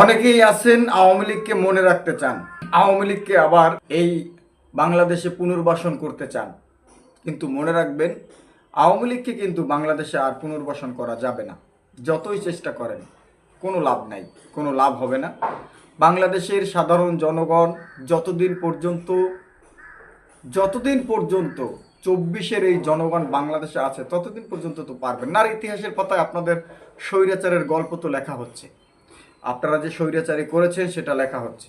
অনেকেই আছেন, আওয়ামী লীগকে মনে রাখতে চান। আওয়ামী লীগকে আবার এই বাংলাদেশে পুনর্বাসন করতে চান। কিন্তু মনে রাখবেন, আওয়ামী লীগকে কিন্তু বাংলাদেশে আর পুনর্বাসন করা যাবে না। যতই চেষ্টা করেন, কোনো লাভ নাই, কোনো লাভ হবে না। বাংলাদেশের সাধারণ জনগণ যতদিন পর্যন্ত যতদিন পর্যন্ত চব্বিশের এই জনগণ বাংলাদেশে আছে, ততদিন পর্যন্ত তো পারবেন না। আর ইতিহাসের পাতায় আপনাদের স্বৈরাচারের গল্প তো লেখা হচ্ছে। আপনারা যে স্বৈরাচারী করেছেন, সেটা লেখা হচ্ছে।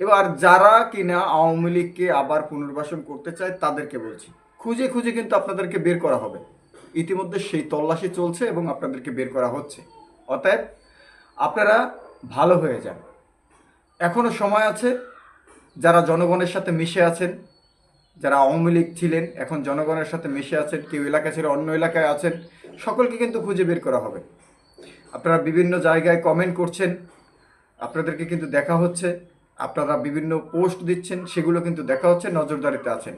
এবার যারা কিনা আওয়ামী লীগকে আবার পুনর্বাসন করতে চায়, তাদেরকে বলছি, খুঁজে খুঁজে কিন্তু আপনাদেরকে বের করা হবে। ইতিমধ্যে সেই তল্লাশি চলছে এবং আপনাদেরকে বের করা হচ্ছে। অতএব, আপনারা ভালো হয়ে যান। এখনও সময় আছে, যারা জনগণের সাথে মিশে আছেন, যারা আওয়ামী লীগ ছিলেন, এখন জনগণের সাথে মিশে আছেন, কেউ এলাকা ছেড়ে অন্য এলাকায় আছেন, সকলকে কিন্তু খুঁজে বের করা হবে। আপনারা বিভিন্ন জায়গায় কমেন্ট করছেন, আপনাদেরকে কিন্তু দেখা হচ্ছে, আপনারা বিভিন্ন পোস্ট দিচ্ছেন, সেগুলো কিন্তু দেখা হচ্ছে, নজরদারিতে আছেন।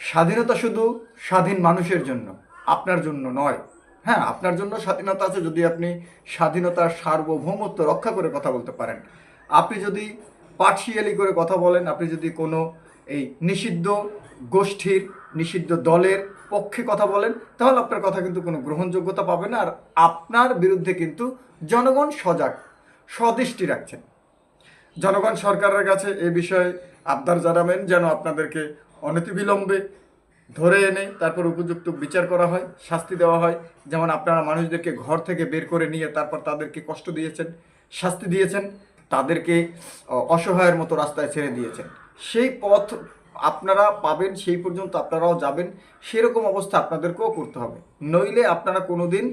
স্বাধীনতা শুধু স্বাধীন মানুষের জন্য, আপনার জন্য নয়। হ্যাঁ আপনার জন্য স্বাধীনতা আছে যদি আপনি স্বাধীনতার সার্বভৌমত্ব রক্ষা করে কথা বলতে পারেন। আপনি যদি পার্সিয়ালি করে কথা বলেন, আপনি যদি কোনো এই নিষিদ্ধ গোষ্ঠীর নিষিদ্ধ দলের পক্ষে কথা বলেন, তাহলে আপনার কথা কিন্তু কোনো গ্রহণযোগ্যতা পাবে না। আর আপনার বিরুদ্ধে কিন্তু জনগণ সজাগ, সদৃষ্টি রাখছেন। জনগণ সরকারের কাছে এ বিষয়ে আবদার জানাবেন যেন আপনাদেরকে অনতিবিলম্বে ধরে এনে তারপর উপযুক্ত বিচার করা হয়, শাস্তি দেওয়া হয়। যেমন আপনারা মানুষদেরকে ঘর থেকে বের করে নিয়ে তারপর তাদেরকে কষ্ট দিয়েছেন, শাস্তি দিয়েছেন, তাদেরকে, অসহায়ের মতো রাস্তায় ছেড়ে দিয়েছেন। সেই পথ আপনারা পাবেন, সেই পর্যন্ত আপনারাও যাবেন। সেরকম অবস্থা আপনাদেরকেও করতে হবে। নইলে আপনারা কোনোদিন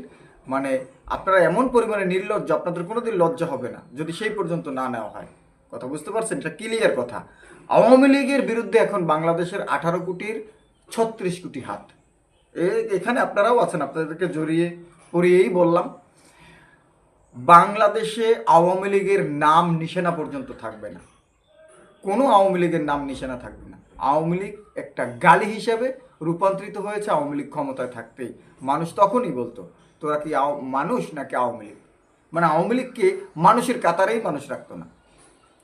মানে আপনারা এমন পরিমাণে নির্লজ্জ, আপনাদের কোনোদিন লজ্জা হবে না, যদি সেই পর্যন্ত না নেওয়া হয়। কথা বুঝতে পারছেন? এটা ক্লিয়ার কথা। আওয়ামী লীগের বিরুদ্ধে এখন বাংলাদেশের আঠারো কোটির ছত্রিশ কোটি হাত। এখানে আপনারাও আছেন, আপনাদেরকে জড়িয়ে পড়িয়েই বললাম। বাংলাদেশে আওয়ামী লীগের নাম নিশানা পর্যন্ত থাকবে না। কোনো আওয়ামী লীগের নাম নিশানা থাকবে না। আওয়ামী লীগ একটা গালি হিসাবে রূপান্তরিত হয়েছে আওয়ামী লীগ ক্ষমতায় থাকতেই। মানুষ তখনই বলতো, তোরা কি মানুষ নাকি আওয়ামী লীগ? মানে আওয়ামী লীগকে মানুষের কাতারেই মানুষ রাখতো না।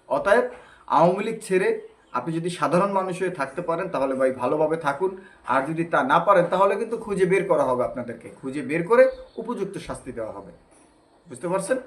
অতএব আওয়ামী লীগ ছেড়ে আপনি যদি সাধারণ মানুষ হয়ে থাকতে পারেন, তাহলে ভাই ভালোভাবে থাকুন। আর যদি তা না পারেন, তাহলে কিন্তু খুঁজে বের করা হবে আপনাদেরকে। খুঁজে বের করে উপযুক্ত শাস্তি দেওয়া হবে। বুঝতে পারছেন?